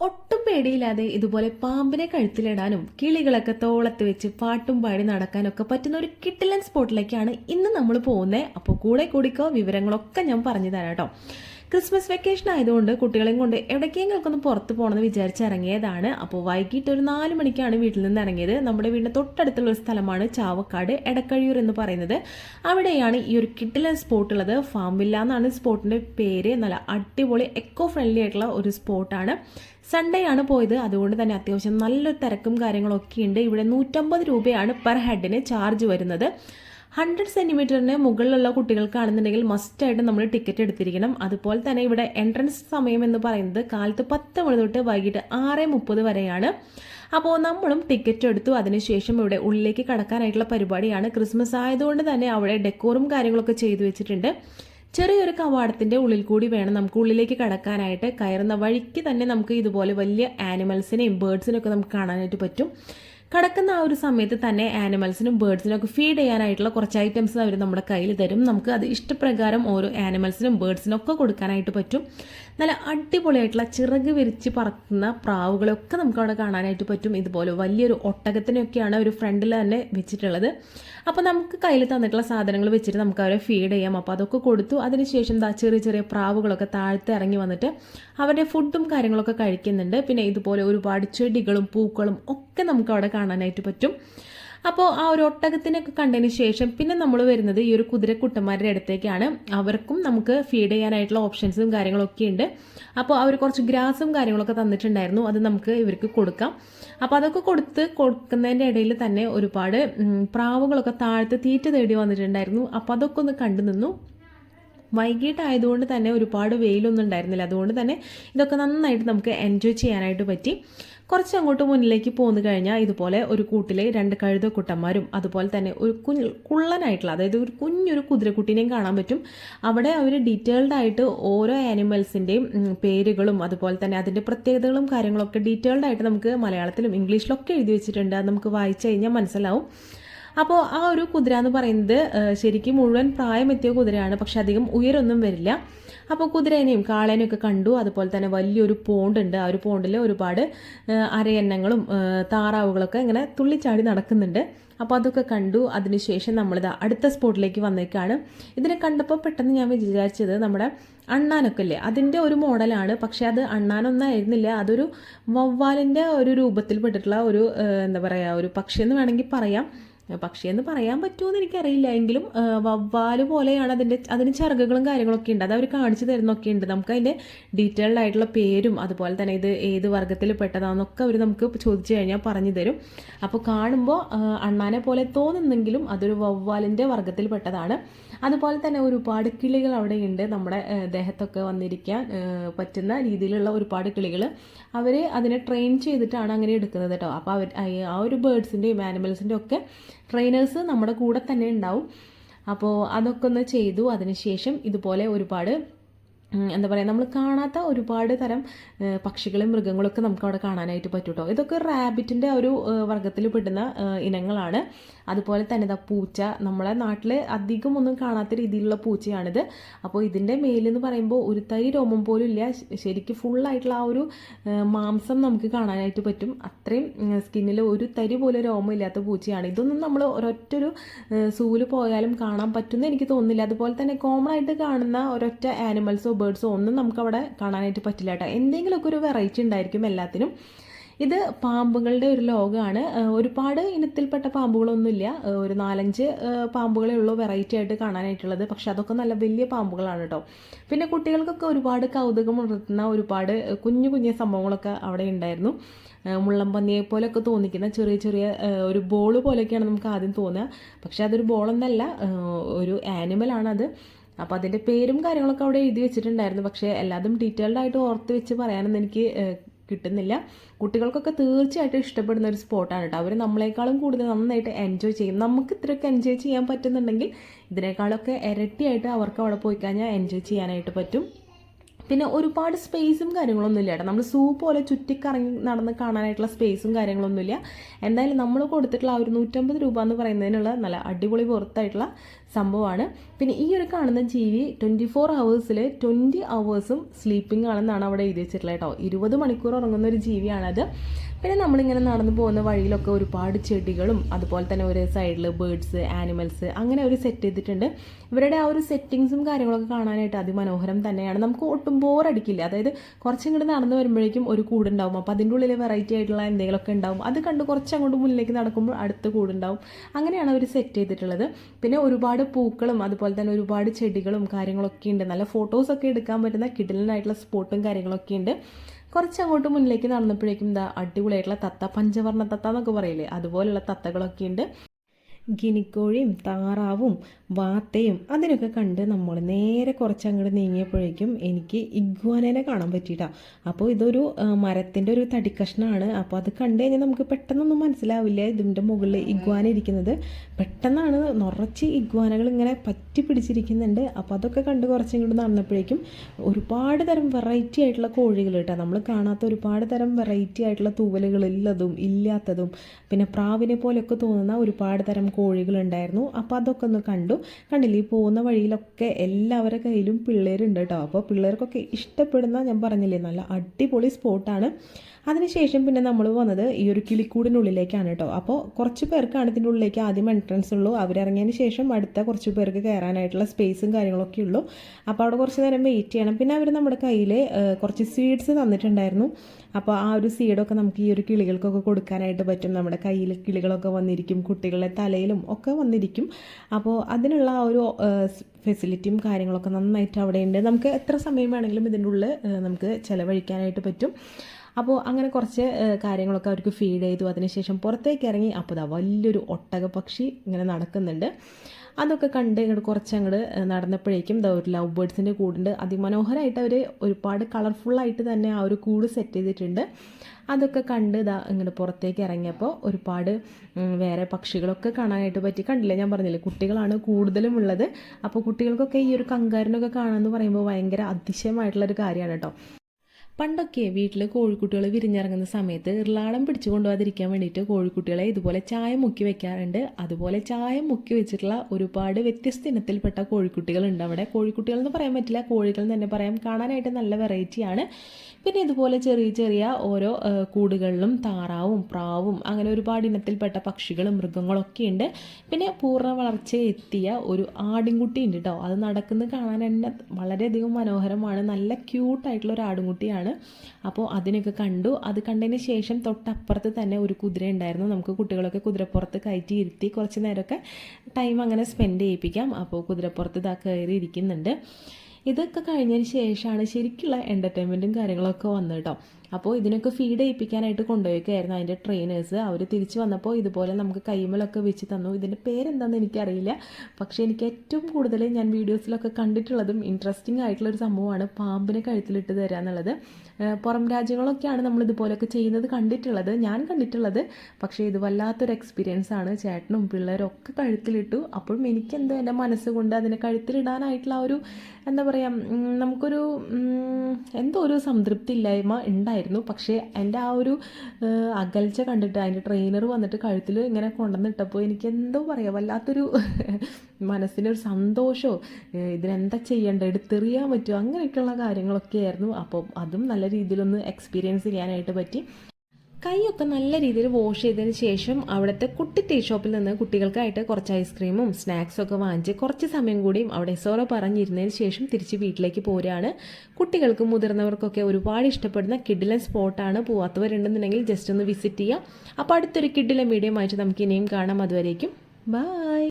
ഒട്ടും പേടിയില്ലാതെ ഇതുപോലെ പാമ്പിനെ കഴുത്തിലിടാനും കിളികളൊക്കെ തോളത്ത് വെച്ച് പാട്ടും പാടി നടക്കാനൊക്കെ പറ്റുന്ന ഒരു കിട്ടിലൻ സ്പോട്ടിലേക്കാണ് ഇന്ന് നമ്മൾ പോകുന്നത് അപ്പോൾ കൂടെ കൂടിക്കോ വിവരങ്ങളൊക്കെ ഞാൻ പറഞ്ഞു തരാം കേട്ടോ. ക്രിസ്മസ് വെക്കേഷൻ ആയതുകൊണ്ട് കുട്ടികളെയും കൊണ്ട് എവിടേക്കെങ്കിലും ഒന്ന് പുറത്ത് പോകണമെന്ന് വിചാരിച്ച് ഇറങ്ങിയതാണ്. അപ്പോൾ വൈകിട്ട് ഒരു നാല് മണിക്കാണ് വീട്ടിൽ നിന്ന് ഇറങ്ങിയത്. നമ്മുടെ വീടിന്റെ തൊട്ടടുത്തുള്ള ഒരു സ്ഥലമാണ് ചാവക്കാട് എടക്കഴിയൂർ എന്ന് പറയുന്നത്. അവിടെയാണ് ഈ ഒരു കിട്ടിലൻ സ്പോട്ട് ഉള്ളത്. വില്ല എന്നാണ് സ്പോട്ടിന്റെ പേര്. നല്ല അടിപൊളി എക്കോ ഫ്രണ്ട്ലി ആയിട്ടുള്ള ഒരു സ്പോട്ടാണ് സൺഡേ ആണ് പോയത്. അതുകൊണ്ട് തന്നെ അത്യാവശ്യം നല്ലൊരു തിരക്കും കാര്യങ്ങളൊക്കെ ഉണ്ട്. ഇവിടെ നൂറ്റമ്പത് രൂപയാണ് പെർ ഹെഡിന് ചാർജ് വരുന്നത്. ഹൺഡ്രഡ് സെന്റിമീറ്ററിന് മുകളിലുള്ള കുട്ടികൾക്കാണെന്നുണ്ടെങ്കിൽ മസ്റ്റായിട്ട് നമ്മൾ ടിക്കറ്റ് എടുത്തിരിക്കണം. അതുപോലെ തന്നെ ഇവിടെ എൻട്രൻസ് സമയം എന്ന് പറയുന്നത് കാലത്ത് പത്ത് മണി തൊട്ട് വൈകിട്ട് ആറ് മുപ്പത് വരെയാണ്. അപ്പോൾ നമ്മളും ടിക്കറ്റ് എടുത്തു. അതിനുശേഷം ഇവിടെ ഉള്ളിലേക്ക് കടക്കാനായിട്ടുള്ള പരിപാടിയാണ് ക്രിസ്മസ് ആയതുകൊണ്ട് തന്നെ അവിടെ ഡെക്കോറും കാര്യങ്ങളൊക്കെ ചെയ്തു വെച്ചിട്ടുണ്ട്. ചെറിയൊരു കവാടത്തിന്റെ ഉള്ളിൽ കൂടി വേണം നമുക്ക് ഉള്ളിലേക്ക് കടക്കാനായിട്ട്. കയറുന്ന വഴിക്ക് തന്നെ നമുക്ക് ഇതുപോലെ വലിയ ആനിമൽസിനെയും ബേർഡ്സിനെയൊക്കെ നമുക്ക് കാണാനായിട്ട് പറ്റും. കടക്കുന്ന ആ ഒരു സമയത്ത് തന്നെ ആനിമൽസിനും ബേഡ്സിനും ഒക്കെ ഫീഡ് ചെയ്യാനായിട്ടുള്ള കുറച്ച് ഐറ്റംസ് അവർ നമ്മുടെ കയ്യിൽ തരും. നമുക്ക് അത് ഇഷ്ടപ്രകാരം ഓരോ ആനിമൽസിനും ബേഡ്സിനൊക്കെ കൊടുക്കാനായിട്ട് പറ്റും. നല്ല അടിപൊളിയായിട്ടുള്ള ചിറക് വിരിച്ച് പറക്കുന്ന പ്രാവുകളൊക്കെ നമുക്ക് അവിടെ കാണാനായിട്ട് പറ്റും. ഇതുപോലെ വലിയൊരു ഒട്ടകത്തിനൊക്കെയാണ് ഒരു ഫ്രണ്ടിൽ തന്നെ വെച്ചിട്ടുള്ളത്. അപ്പോൾ നമുക്ക് കയ്യിൽ തന്നിട്ടുള്ള സാധനങ്ങൾ വെച്ചിട്ട് നമുക്ക് അവരെ ഫീഡ് ചെയ്യാം. അപ്പോൾ അതൊക്കെ കൊടുത്തു. അതിനുശേഷം ദാ ചെറിയ ചെറിയ പ്രാവുകളൊക്കെ താഴത്തെ ഇറങ്ങി വന്നിട്ട് അവരുടെ ഫുഡും കാര്യങ്ങളൊക്കെ കഴിക്കുന്നുണ്ട്. പിന്നെ ഇതുപോലെ ഒരുപാട് ചെടികളും പൂക്കളും ഒക്കെ നമുക്ക് അവിടെ കാണാനായിട്ട് പറ്റും. അപ്പോൾ ആ ഒരു ഒട്ടകത്തിനൊക്കെ കണ്ടതിന് ശേഷം പിന്നെ നമ്മൾ വരുന്നത് ഈ ഒരു കുതിരക്കുട്ടന്മാരുടെ അടുത്തേക്കാണ്. അവർക്കും നമുക്ക് ഫീഡ് ചെയ്യാനായിട്ടുള്ള ഓപ്ഷൻസും കാര്യങ്ങളൊക്കെ ഉണ്ട്. അപ്പോൾ അവർ കുറച്ച് ഗ്രാസും കാര്യങ്ങളൊക്കെ തന്നിട്ടുണ്ടായിരുന്നു. അത് നമുക്ക് ഇവർക്ക് കൊടുക്കാം. അപ്പോൾ അതൊക്കെ കൊടുത്ത് കൊടുക്കുന്നതിന്റെ ഇടയിൽ തന്നെ ഒരുപാട് പ്രാവുകളൊക്കെ താഴത്ത് തീറ്റ തേടി വന്നിട്ടുണ്ടായിരുന്നു. അപ്പോൾ അതൊക്കെ ഒന്ന് കണ്ടു നിന്നു വൈകിട്ടായതുകൊണ്ട് തന്നെ ഒരുപാട് വെയിലൊന്നും ഉണ്ടായിരുന്നില്ല. അതുകൊണ്ട് തന്നെ ഇതൊക്കെ നന്നായിട്ട് നമുക്ക് എൻജോയ് ചെയ്യാനായിട്ട് പറ്റി. കുറച്ച് അങ്ങോട്ട് മുന്നിലേക്ക് പോന്നു കഴിഞ്ഞാൽ ഇതുപോലെ ഒരു കൂട്ടിലെ രണ്ട് കഴുത കുട്ടന്മാരും അതുപോലെ തന്നെ ഒരു കുഞ്ഞ് കുള്ളനായിട്ടുള്ള അതായത് ഒരു കുഞ്ഞൊരു കുതിരക്കുട്ടീനെയും കാണാൻ പറ്റും. അവിടെ അവർ ഡീറ്റെയിൽഡ് ആയിട്ട് ഓരോ ആനിമൽസിന്റെയും പേരുകളും അതുപോലെ തന്നെ അതിന്റെ പ്രത്യേകതകളും കാര്യങ്ങളൊക്കെ ഡീറ്റെയിൽഡ് ആയിട്ട് നമുക്ക് മലയാളത്തിലും ഇംഗ്ലീഷിലൊക്കെ എഴുതി വെച്ചിട്ടുണ്ട്. അത് നമുക്ക് വായിച്ചു കഴിഞ്ഞാൽ മനസ്സിലാവും. അപ്പോൾ ആ ഒരു കുതിര എന്ന് പറയുന്നത് ശരിക്കും മുഴുവൻ പ്രായമെത്തിയ കുതിരയാണ്. പക്ഷെ അധികം ഉയരൊന്നും വരില്ല. അപ്പോൾ കുതിരേനെയും കാളേനെയും ഒക്കെ കണ്ടു. അതുപോലെ തന്നെ വലിയൊരു പോണ്ടുണ്ട് ആ ഒരു പോണ്ടിൽ ഒരുപാട് അരയന്നങ്ങളും താറാവുകളൊക്കെ ഇങ്ങനെ തുള്ളിച്ചാടി നടക്കുന്നുണ്ട്. അപ്പോൾ അതൊക്കെ കണ്ടു. അതിനുശേഷം നമ്മളിത് അടുത്ത സ്പോട്ടിലേക്ക് വന്നേക്കാണ്. ഇതിനെ കണ്ടപ്പോൾ പെട്ടെന്ന് ഞാൻ വിചാരിച്ചത് നമ്മുടെ അണ്ണാനൊക്കെ അല്ലേ? അതിന്റെ ഒരു മോഡലാണ്. പക്ഷേ അത് അണ്ണാനൊന്നായിരുന്നില്ല. അതൊരു വവ്വാലിന്റെ ഒരു രൂപത്തിൽപ്പെട്ടിട്ടുള്ള ഒരു എന്താ പറയുക ഒരു പക്ഷി എന്ന് വേണമെങ്കിൽ പറയാം. പക്ഷിയെന്ന് പറയാൻ പറ്റുമോ എന്ന് എനിക്കറിയില്ല. എങ്കിലും വവ്വാൽ പോലെയാണ് അതിന്റെ അതിന് ചിറകുകളും കാര്യങ്ങളൊക്കെ ഉണ്ട്. അത് അവർ കാണിച്ചു തരുന്നൊക്കെ ഉണ്ട്. നമുക്ക് അതിന്റെ ഡീറ്റെയിൽഡ് ആയിട്ടുള്ള പേരും അതുപോലെ തന്നെ ഇത് ഏത് വർഗത്തിൽ പെട്ടതാണെന്നൊക്കെ അവർ നമുക്ക് ചോദിച്ചു കഴിഞ്ഞാൽ പറഞ്ഞു തരും. അപ്പോൾ കാണുമ്പോൾ അണ്ണാനെ പോലെ തോന്നുന്നെങ്കിലും അതൊരു വവ്വാലിന്റെ വർഗത്തിൽ പെട്ടതാണ്. അതുപോലെ തന്നെ ഒരുപാട് കിളികൾ അവിടെയുണ്ട്. നമ്മുടെ ദേഹത്തൊക്കെ വന്നിരിക്കാൻ പറ്റുന്ന രീതിയിലുള്ള ഒരുപാട് കിളികൾ അവർ അതിനെ ട്രെയിൻ ചെയ്തിട്ടാണ് അങ്ങനെ എടുക്കുന്നത് കേട്ടോ. അപ്പോൾ അവർ ആ ഒരു ബേഡ്സിന്റെയും ആനിമൽസിന്റെയും ഒക്കെ ട്രെയിനേഴ്സ് നമ്മുടെ കൂടെ തന്നെ ഉണ്ടാവും. അപ്പോൾ അതൊക്കെ ഒന്ന് ചെയ്തു. അതിനുശേഷം ഇതുപോലെ ഒരുപാട് എന്താ പറയുക നമ്മൾ കാണാത്ത ഒരുപാട് തരം പക്ഷികളും മൃഗങ്ങളൊക്കെ നമുക്ക് അവിടെ കാണാനായിട്ട് പറ്റും കേട്ടോ ഇതൊക്കെ റാബിറ്റിന്റെ ഒരു വർഗത്തിൽ പെടുന്ന ഇനങ്ങളാണ്. അതുപോലെ തന്നെ ഇതാ പൂച്ച നമ്മളെ നാട്ടിൽ അധികം ഒന്നും കാണാത്ത രീതിയിലുള്ള പൂച്ചയാണിത്. അപ്പോൾ ഇതിന്റെ മേലെന്ന് പറയുമ്പോൾ ഒരു തരി രോമം പോലും ഇല്ല. ശരിക്കും ഫുള്ളായിട്ടുള്ള ആ ഒരു മാംസം നമുക്ക് കാണാനായിട്ട് പറ്റും. അത്രയും സ്കിന്നിൽ ഒരു തരി പോലും രോമം ഇല്ലാത്ത പൂച്ചയാണ്. ഇതൊന്നും നമ്മൾ ഒരൊറ്റൊരു സൂൽ പോയാലും കാണാൻ പറ്റുമെന്ന് എനിക്ക് തോന്നുന്നില്ല. അതുപോലെ തന്നെ കോമൺ ആയിട്ട് കാണുന്ന ഒരൊറ്റ ആനിമൽസോ ബേർഡ്സോ ഒന്നും നമുക്ക് അവിടെ കാണാനായിട്ട് പറ്റില്ല കേട്ടോ. എന്തെങ്കിലുമൊക്കെ ഒരു വെറൈറ്റി ഉണ്ടായിരിക്കും എല്ലാത്തിനും. ഇത് പാമ്പുകളുടെ ഒരു ലോകമാണ്. ഒരുപാട് ഇനത്തിൽപ്പെട്ട പാമ്പുകളൊന്നുമില്ല. ഒരു നാലഞ്ച് പാമ്പുകളേ ഉള്ളൂ വെറൈറ്റി ആയിട്ട് കാണാനായിട്ടുള്ളത്. പക്ഷെ അതൊക്കെ നല്ല വലിയ പാമ്പുകളാണ് കേട്ടോ. പിന്നെ കുട്ടികൾക്കൊക്കെ ഒരുപാട് കൗതുകം ഉണർത്തുന്ന ഒരുപാട് കുഞ്ഞു കുഞ്ഞു സംഭവങ്ങളൊക്കെ അവിടെ ഉണ്ടായിരുന്നു. മുള്ളംപന്നിയെ പോലെയൊക്കെ തോന്നിക്കുന്ന ചെറിയ ചെറിയ ഒരു ബോൾ പോലെയൊക്കെയാണ് നമുക്ക് ആദ്യം തോന്നുക. പക്ഷെ അതൊരു ബോളൊന്നല്ല ഒരു ആനിമലാണത് അപ്പോൾ അതിന്റെ പേരും കാര്യങ്ങളൊക്കെ അവിടെ എഴുതി വെച്ചിട്ടുണ്ടായിരുന്നു. പക്ഷേ എല്ലാതും ഡീറ്റെയിൽഡ് ആയിട്ട് ഓർത്ത് വെച്ച് പറയാനൊന്നും എനിക്ക് കിട്ടുന്നില്ല. കുട്ടികൾക്കൊക്കെ തീർച്ചയായിട്ടും ഇഷ്ടപ്പെടുന്ന ഒരു സ്പോട്ടാണ് കേട്ടോ. അവർ നമ്മളെക്കാളും കൂടുതൽ നന്നായിട്ട് എൻജോയ് ചെയ്യും. നമുക്ക് ഇത്രയൊക്കെ എൻജോയ് ചെയ്യാൻ പറ്റുന്നുണ്ടെങ്കിൽ ഇതിനേക്കാളൊക്കെ ഇരട്ടിയായിട്ട് അവർക്ക് അവിടെ പോയി കഴിഞ്ഞാൽ എൻജോയ് ചെയ്യാനായിട്ട് പറ്റും. പിന്നെ ഒരുപാട് സ്പേസും കാര്യങ്ങളൊന്നും ഇല്ല കേട്ടോ നമ്മൾ സൂ പോലെ ചുറ്റിക്കറങ്ങി നടന്ന് കാണാനായിട്ടുള്ള സ്പേസും കാര്യങ്ങളൊന്നുമില്ല എന്തായാലും നമ്മൾ കൊടുത്തിട്ടുള്ള ആ ഒരു നൂറ്റമ്പത് രൂപ എന്ന് പറയുന്നതിനുള്ള നല്ല അടിപൊളി പുറത്തായിട്ടുള്ള സംഭവമാണ്. പിന്നെ ഈ ഒരു കാണുന്ന ജീവി ട്വന്റി ഫോർ ഹവേഴ്സിൽ ട്വന്റി ഹവേഴ്സും സ്ലീപ്പിംഗ് ആണെന്നാണ് അവിടെ എഴുതി വെച്ചിട്ടുള്ളത് കേട്ടോ ഇരുപത് മണിക്കൂർ ഉറങ്ങുന്ന ഒരു ജീവിയാണത്. പിന്നെ നമ്മളിങ്ങനെ നടന്നു പോകുന്ന വഴിയിലൊക്കെ ഒരുപാട് ചെടികളും അതുപോലെ തന്നെ ഒരു സൈഡിൽ ബേഡ്സ് ആനിമൽസ് അങ്ങനെ ഒരു സെറ്റ് ചെയ്തിട്ടുണ്ട്. ഇവരുടെ ആ ഒരു സെറ്റിങ്സും കാര്യങ്ങളൊക്കെ കാണാനായിട്ട് അതിമനോഹരം തന്നെയാണ്. നമുക്ക് ഒട്ടും ബോറടിക്കില്ല അതായത് കുറച്ചിങ്ങോട്ട് നടന്നു വരുമ്പോഴേക്കും ഒരു കൂടുണ്ടാവും. അപ്പോൾ അതിന്റെ ഉള്ളിൽ വെറൈറ്റി ആയിട്ടുള്ള എന്തെങ്കിലുമൊക്കെ ഉണ്ടാവും. അത് കണ്ട് കുറച്ച് അങ്ങോട്ട് മുന്നിലേക്ക് നടക്കുമ്പോൾ അടുത്ത കൂടുണ്ടാവും. അങ്ങനെയാണ് അവർ സെറ്റ് ചെയ്തിട്ടുള്ളത്. പിന്നെ ഒരുപാട് പൂക്കളും അതുപോലെ തന്നെ ഒരുപാട് ചെടികളും കാര്യങ്ങളൊക്കെ ഉണ്ട്. നല്ല ഫോട്ടോസൊക്കെ എടുക്കാൻ പറ്റുന്ന കിടിലനായിട്ടുള്ള സ്പോട്ടും കാര്യങ്ങളൊക്കെ ഉണ്ട്. കുറച്ച് അങ്ങോട്ട് മുന്നിലേക്ക് നടന്നപ്പോഴേക്കും എന്താ അടിപൊളിയായിട്ടുള്ള തത്ത പഞ്ചവർണ തത്ത എന്നൊക്കെ പറയില്ലേ? അതുപോലുള്ള തത്തകളൊക്കെ ഉണ്ട് ഗിനിക്കോഴിയും താറാവും വാത്തയും അതിനൊക്കെ കണ്ട് നമ്മൾ നേരെ കുറച്ച് അങ്ങോട്ട് നീങ്ങിയപ്പോഴേക്കും എനിക്ക് ഇഗ്വാനേനെ കാണാൻ പറ്റിയിട്ടാണ് അപ്പോൾ ഇതൊരു മരത്തിന്റെ ഒരു തടിക്കഷ്ണമാണ് അപ്പോൾ അത് കണ്ടു കഴിഞ്ഞാൽ നമുക്ക് പെട്ടെന്നൊന്നും മനസ്സിലാവില്ല ഇതിന്റെ മുകളിൽ ഇഗ്വാന ഇരിക്കുന്നത്. പെട്ടെന്നാണ് നിറച്ച് ഇഗ്വാനകൾ ഇങ്ങനെ പറ്റി പിടിച്ചിരിക്കുന്നുണ്ട്. അപ്പോൾ അതൊക്കെ കണ്ട് കുറച്ച് ഇങ്ങോട്ട് നടന്നപ്പോഴേക്കും ഒരുപാട് തരം വെറൈറ്റി ആയിട്ടുള്ള കോഴികൾ കേട്ടോ. നമ്മൾ കാണാത്ത ഒരുപാട് തരം വെറൈറ്റി ആയിട്ടുള്ള തൂവലുകൾ ഉള്ളതും ഇല്ലാത്തതും പിന്നെ പ്രാവിനെ പോലെയൊക്കെ തോന്നുന്ന ഒരുപാട് തരം കോഴികളുണ്ടായിരുന്നു. അപ്പോൾ അതൊക്കെ ഒന്ന് കണ്ടു. കണ്ടില്ലേ ഈ പോകുന്ന വഴിയിലൊക്കെ എല്ലാവരുടെ കയ്യിലും പിള്ളേരുണ്ട് കേട്ടോ. അപ്പോൾ പിള്ളേർക്കൊക്കെ ഇഷ്ടപ്പെടുന്ന ഞാൻ പറഞ്ഞില്ലേ നല്ല അടിപൊളി സ്പോട്ടാണ്. അതിനുശേഷം പിന്നെ നമ്മൾ വന്നത് ഈ ഒരു കിളിക്കൂടിനുള്ളിലേക്കാണ് കേട്ടോ അപ്പോൾ കുറച്ച് പേർക്കാണ് ഇതിന്റെ ഉള്ളിലേക്ക് ആദ്യം എൻട്രൻസ് ഉള്ളൂ. അവരിറങ്ങിയതിന് ശേഷം അടുത്ത കുറച്ച് പേർക്ക് കയറാനായിട്ടുള്ള സ്പേസും കാര്യങ്ങളൊക്കെ ഉള്ളൂ. അപ്പോൾ അവിടെ കുറച്ച് നേരം വെയിറ്റ് ചെയ്യണം. പിന്നെ അവർ നമ്മുടെ കയ്യിൽ കുറച്ച് സീഡ്സ് തന്നിട്ടുണ്ടായിരുന്നു. അപ്പോൾ ആ ഒരു സീഡൊക്കെ നമുക്ക് ഈ ഒരു കിളികൾക്കൊക്കെ കൊടുക്കാനായിട്ട് പറ്റും. നമ്മുടെ കയ്യിൽ കിളികളൊക്കെ വന്നിരിക്കും കുട്ടികളുടെ തലയിലും ഒക്കെ വന്നിരിക്കും. അപ്പോൾ അതിനുള്ള ആ ഒരു ഫെസിലിറ്റിയും കാര്യങ്ങളൊക്കെ നന്നായിട്ട് അവിടെയുണ്ട്. നമുക്ക് എത്ര സമയം വേണമെങ്കിലും ഇതിന്റെ ഉള്ളിൽ നമുക്ക് ചിലവഴിക്കാനായിട്ട് പറ്റും. അപ്പോൾ അങ്ങനെ കുറച്ച് കാര്യങ്ങളൊക്കെ അവർക്ക് ഫീഡ് ചെയ്തു. അതിനുശേഷം പുറത്തേക്ക് ഇറങ്ങി അപ്പോൾ ഇതാ വലിയൊരു ഒട്ടക പക്ഷി ഇങ്ങനെ നടക്കുന്നുണ്ട്. അതൊക്കെ കണ്ട് ഇങ്ങോട്ട് കുറച്ച് അങ്ങോട്ട് നടന്നപ്പോഴേക്കും ഇതാ ഒരു ലവ് ബേഡ്സിന്റെ കൂടുണ്ട്. അതിമനോഹരമായിട്ട് അവർ ഒരുപാട് കളർഫുള്ളായിട്ട് തന്നെ ആ ഒരു കൂട് സെറ്റ് ചെയ്തിട്ടുണ്ട്. അതൊക്കെ കണ്ട് ഇതാ ഇങ്ങോട്ട് പുറത്തേക്ക് ഇറങ്ങിയപ്പോൾ ഒരുപാട് വേറെ പക്ഷികളൊക്കെ കാണാനായിട്ട് പറ്റി. കണ്ടില്ല ഞാൻ പറഞ്ഞില്ലേ കുട്ടികളാണ് കൂടുതലും ഉള്ളത്. അപ്പോൾ കുട്ടികൾക്കൊക്കെ ഈ ഒരു കങ്കാരനൊക്കെ കാണാമെന്ന് പറയുമ്പോൾ ഭയങ്കര അതിശയമായിട്ടുള്ളൊരു കാര്യമാണ് കേട്ടോ പണ്ടൊക്കെ വീട്ടിൽ കോഴിക്കുട്ടികൾ വിരിഞ്ഞിറങ്ങുന്ന സമയത്ത് ഇർളാടം പിടിച്ചു കൊണ്ടുപോകാതിരിക്കാൻ വേണ്ടിയിട്ട് കോഴിക്കുട്ടികളെ ഇതുപോലെ ചായ മുക്കി വെക്കാറുണ്ട്. അതുപോലെ ചായ മുക്കി വെച്ചിട്ടുള്ള ഒരുപാട് വ്യത്യസ്ത ഇനത്തിൽപ്പെട്ട കോഴിക്കുട്ടികളുണ്ട് അവിടെ. കോഴിക്കുട്ടികൾ എന്ന് പറയാൻ പറ്റില്ല കോഴികൾ എന്ന് തന്നെ പറയാം. കാണാനായിട്ട് നല്ല വെറൈറ്റിയാണ് പിന്നെ ഇതുപോലെ ചെറിയ ചെറിയ ഓരോ കൂടുകളിലും താറാവും പ്രാവും അങ്ങനെ ഒരുപാട് ഇനത്തിൽപ്പെട്ട പക്ഷികളും മൃഗങ്ങളൊക്കെ ഉണ്ട്. പിന്നെ പൂർണ വളർച്ച എത്തിയ ഒരു ആടിൻകുട്ടി ഉണ്ട് കേട്ടോ അത് നടക്കുന്നത് കാണാൻ തന്നെ വളരെയധികം മനോഹരമാണ്. നല്ല ക്യൂട്ടായിട്ടുള്ള ഒരു ആടുംകുട്ടിയാണ്. അപ്പോൾ അതിനൊക്കെ കണ്ടു. അത് കണ്ടതിന് ശേഷം തൊട്ടപ്പുറത്ത് തന്നെ ഒരു കുതിര ഉണ്ടായിരുന്നു. നമുക്ക് കുട്ടികളൊക്കെ കുതിരപ്പുറത്ത് കയറ്റി ഇരുത്തി കുറച്ച് നേരമൊക്കെ ടൈം അങ്ങനെ സ്പെൻഡ് ചെയ്യിപ്പിക്കാം. അപ്പോൾ കുതിരപ്പുറത്ത് ഇതാ കയറി ഇരിക്കുന്നുണ്ട് ഇതൊക്കെ കഴിഞ്ഞതിന് ശേഷമാണ് ശരിക്കുള്ള എന്റർടൈൻമെന്റും കാര്യങ്ങളൊക്കെ വന്നത് കേട്ടോ. അപ്പോൾ ഇതിനൊക്കെ ഫീഡ് ചെയ്യിപ്പിക്കാനായിട്ട് കൊണ്ടുപോയിക്കായിരുന്നു അതിന്റെ ട്രെയിനേഴ്സ് അവർ തിരിച്ച് വന്നപ്പോൾ ഇതുപോലെ നമുക്ക് കൈമലൊക്കെ വെച്ച് തന്നു. ഇതിന്റെ പേരെന്താണെന്ന് എനിക്കറിയില്ല. പക്ഷേ എനിക്ക് ഏറ്റവും കൂടുതൽ ഞാൻ വീഡിയോസിലൊക്കെ കണ്ടിട്ടുള്ളതും ഇൻട്രസ്റ്റിംഗ് ആയിട്ടുള്ളൊരു സംഭവമാണ് പാമ്പിനെ കഴുത്തിലിട്ട് തരാന്നുള്ളത്. പുറം രാജ്യങ്ങളൊക്കെയാണ് നമ്മൾ ഇതുപോലെയൊക്കെ ചെയ്യുന്നത് കണ്ടിട്ടുള്ളത്. ഞാൻ കണ്ടിട്ടുള്ളത് പക്ഷേ ഇത് വല്ലാത്തൊരു എക്സ്പീരിയൻസ് ആണ്. ചേട്ടനും പിള്ളേരും ഒക്കെ കഴുത്തിലിട്ടു. അപ്പോഴും എനിക്കെന്തോ എന്റെ മനസ്സുകൊണ്ട് അതിനെ കഴുത്തിലിടാനായിട്ടുള്ള ആ ഒരു എന്താ പറയുക നമുക്കൊരു എന്തോ ഒരു സംതൃപ്തി ഇല്ലായ്മ ഉണ്ടായിരുന്നു. പക്ഷേ എന്റെ ആ ഒരു അകൽച്ച കണ്ടിട്ട് അതിന്റെ ട്രെയിനർ വന്നിട്ട് കഴുത്തിൽ ഇങ്ങനെ കൊണ്ടുവന്നിട്ടപ്പോൾ എനിക്ക് എന്തോ പറയുക വല്ലാത്തൊരു മനസ്സിനൊരു സന്തോഷമോ ഇതിനെന്താ ചെയ്യേണ്ടത്? എടുത്തെറിയാൻ പറ്റുമോ? അങ്ങനെയൊക്കെയുള്ള കാര്യങ്ങളൊക്കെ ആയിരുന്നു അപ്പോൾ അതും നല്ല രീതിയിലൊന്ന് എക്സ്പീരിയൻസ് ചെയ്യാനായിട്ട് പറ്റി. കൈയൊക്കെ നല്ല രീതിയിൽ വാഷ് ചെയ്തതിന് ശേഷം അവിടുത്തെ കുട്ടി ടീ ഷോപ്പിൽ നിന്ന് കുട്ടികൾക്കായിട്ട് കുറച്ച് ഐസ്ക്രീമും സ്നാക്സും ഒക്കെ വാങ്ങിച്ച് കുറച്ച് സമയം കൂടിയും അവിടെ സോറ പറഞ്ഞിരുന്നതിന് ശേഷം തിരിച്ച് വീട്ടിലേക്ക് പോരുകയാണ്. കുട്ടികൾക്കും മുതിർന്നവർക്കൊക്കെ ഒരുപാട് ഇഷ്ടപ്പെടുന്ന കിഡിലൻ സ്പോട്ടാണ് പോവാത്തവരുണ്ടെന്നുണ്ടെങ്കിൽ ജസ്റ്റ് ഒന്ന് വിസിറ്റ് ചെയ്യാം. അപ്പോൾ അടുത്തൊരു കിഡിലൻ വീഡിയോ ആയിട്ട് നമുക്ക് ഇനിയും കാണാം. അതുവരേക്കും. ബായ്